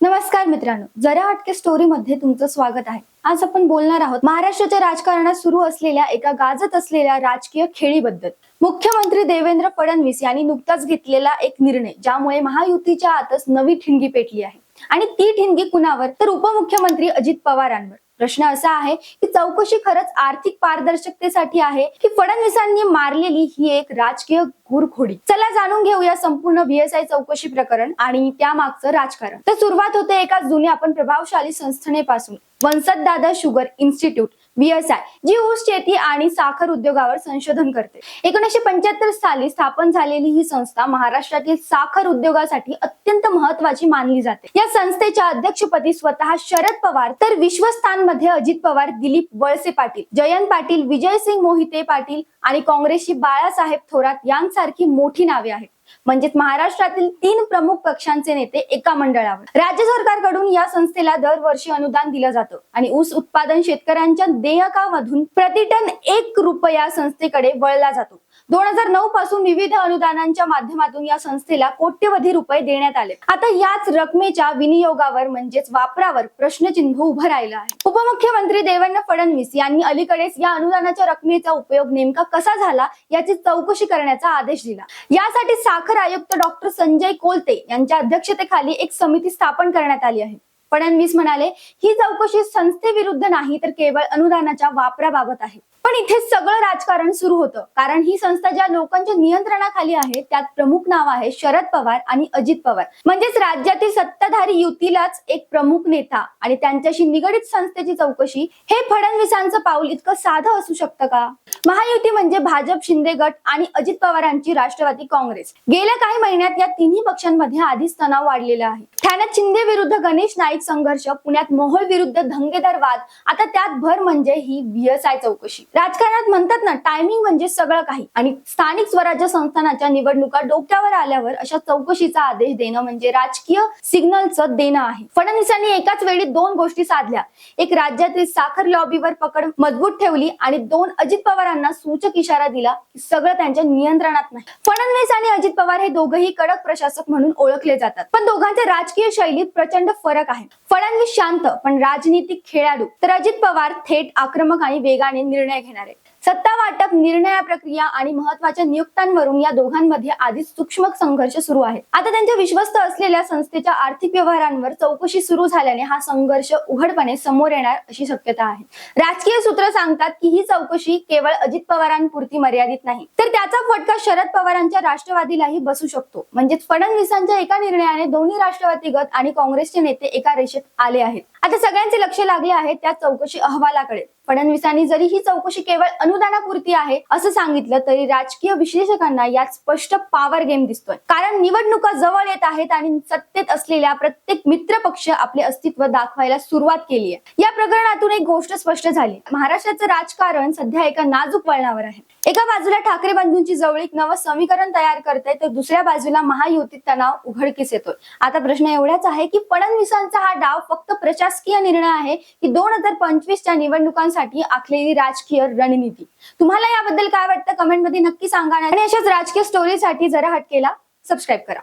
नमस्कार मित्रांनो जरा हटके स्टोरी मध्ये तुमचं स्वागत आहे. आज आपण बोलणार आहोत महाराष्ट्राच्या राजकारणात सुरू असलेल्या एका गाजत असलेल्या राजकीय खेळीबद्दल. मुख्यमंत्री देवेंद्र फडणवीस यांनी नुकताच घेतलेला एक निर्णय ज्यामुळे महायुतीच्या आतच नवी ठिणगी पेटली आहे. आणि ती ठिणगी कुणावर? तर उपमुख्यमंत्री अजित पवारांवर. प्रश्न असा आहे की चौकशी खरंच आर्थिक पारदर्शकतेसाठी आहे की फडणवीसांनी मारलेली ही एक राजकीय घुरखोडी. चला जाणून घेऊया संपूर्ण बीएसआय चौकशी प्रकरण आणि त्यामागचं राजकारण. तर सुरुवात होते एका जुन्या आपण प्रभावशाली संस्थेपासून. वंसत दादा शुगर इन्स्टिट्यूट. बीएसआय जी ऊस शेती आणि साखर उद्योगावर संशोधन करते. एकोणीसशे पंच्याहत्तर साली स्थापन झालेली ही संस्था महाराष्ट्रातील साखर उद्योगासाठी अत्यंत महत्वाची मानली जाते. या संस्थेच्या अध्यक्षपदी स्वतः शरद पवार तर विश्वस्थानमध्ये अजित पवार दिलीप वळसे पाटील जयंत पाटील विजयसिंग मोहिते पाटील आणि काँग्रेसची बाळासाहेब थोरात यांसारखी मोठी नावे आहेत. म्हणजेच महाराष्ट्रातील तीन प्रमुख पक्षांचे नेते एका मंडळावर. राज्य सरकारकडून या संस्थेला दरवर्षी अनुदान दिलं जातं आणि ऊस उत्पादन शेतकऱ्यांच्या देयकामधून प्रतिटन एक रुपया संस्थेकडे वळला जातो. दोन हजार नऊ पासून विविध अनुदानांच्या माध्यमातून या संस्थेला कोट्यवधी रुपये देण्यात आले. आता याच रकमेच्या विनियोगावर म्हणजेच वापरावर प्रश्नचिन्ह उभं राहिलं आहे. उपमुख्यमंत्री देवेंद्र फडणवीस यांनी अलीकडेच या अनुदानाच्या रकमेचा उपयोग नेमका कसा झाला याची चौकशी करण्याचा आदेश दिला. यासाठी साखर आयुक्त डॉक्टर संजय कोलते यांच्या अध्यक्षतेखाली एक समिती स्थापन करण्यात आली आहे. फडणवीस म्हणाले ही चौकशी संस्थेविरुद्ध नाही तर केवळ अनुदानाच्या वापराबाबत आहे. पण इथे सगळं राजकारण सुरू होतं. कारण ही संस्था ज्या लोकांच्या नियंत्रणाखाली आहे त्यात प्रमुख नाव आहे शरद पवार आणि अजित पवार. म्हणजेच राज्यातील सत्ताधारी युतीलाच एक प्रमुख नेता आणि त्यांच्याशी निगडित संस्थेची चौकशी हे फडणवीसांचं पाऊल इतकं साधं असू शकतं का? महायुती म्हणजे भाजप शिंदे गट आणि अजित पवारांची राष्ट्रवादी काँग्रेस. गेल्या काही महिन्यात या तिन्ही पक्षांमध्ये आधीच तणाव वाढलेला आहे. ठाण्यात शिंदे विरुद्ध गणेश नाईक संघर्ष पुण्यात मोहोळ विरुद्ध धंगेदार वाद. आता त्यात भर म्हणजे ही बीएसआय चौकशी. राजकारणात म्हणतात ना टायमिंग म्हणजे सगळं काही. आणि स्थानिक स्वराज्य संस्थानाच्या निवडणुका डोक्यावर आल्यावर अशा चौकशीचा आदेश देणं म्हणजे राजकीय सिग्नलचं देणं आहे. फडणवीसांनी एकाच वेळी दोन गोष्टी साधल्या. एक राज्यातील साखर लॉबीवर पकड मजबूत ठेवली आणि दोन अजित पवारांना सूचक इशारा दिला की सगळं त्यांच्या नियंत्रणात नाही. फडणवीस आणि अजित पवार हे दोघेही कडक प्रशासक म्हणून ओळखले जातात. पण दोघांचे राजकीय शैलीत प्रचंड फरक आहे. फडणवीस शांत पण राजनीतिक खेळाडू तर अजित पवार थेट आक्रमक आणि वेगाने निर्णय घेणारे. सत्ता वाटप निर्णय प्रक्रिया आणि महत्त्वाच्या नियुक्त्यांवरून या दोघांमध्ये आधीच सूक्ष्म संघर्ष सुरू आहे. आता त्यांच्या विश्वस्त असलेल्या संस्थेच्या आर्थिक व्यवहारांवर चौकशी सुरू झाल्याने हा संघर्ष उघडपणे समोर येणार अशी शक्यता आहे. राजकीय सूत्र सांगतात की ही चौकशी केवळ अजित पवारांपुरती मर्यादित नाही. तर त्याचा फटका शरद पवारांच्या राष्ट्रवादीलाही बसू शकतो. म्हणजेच फडणवीसांच्या एका निर्णयाने दोन्ही राष्ट्रवादी गट आणि काँग्रेसचे नेते एका रेषेत आले आहेत. आता सगळ्यांचे लक्ष लागले आहे त्या चौकशी अहवालाकडे. फडणवीसांनी जरी ही चौकशी केवळ अनुदानापुरती आहे असं सांगितलं तरी राजकीय विश्लेषकांना यात स्पष्ट पॉवर गेम दिसतोय. कारण निवडणुका जवळ येत आहेत आणि सत्तेत असलेल्या प्रत्येक मित्र पक्ष आपले अस्तित्व दाखवायला सुरुवात केली आहे. या प्रकरणातून एक गोष्ट स्पष्ट झाली. महाराष्ट्राचं राजकारण सध्या एका नाजूक वळणावर आहे. एका बाजूला ठाकरे बंधूंची जवळीक नवं समीकरण तयार करते तर दुसऱ्या बाजूला महायुतीत तणाव उघडकीस येतोय. आता प्रश्न एवढाच आहे की फडणवीसांचा हा डाव फक्त प्रशासकीय निर्णय आहे की दोन हजार पंचवीसच्या निवडणुकांसाठी आखलेली राजकीय रणनीती. तुम्हाला याबद्दल काय वाटतं? कमेंटमध्ये नक्की सांगा आणि अशाच राजकीय स्टोरीसाठी जरा हटकेला सबस्क्राईब करा.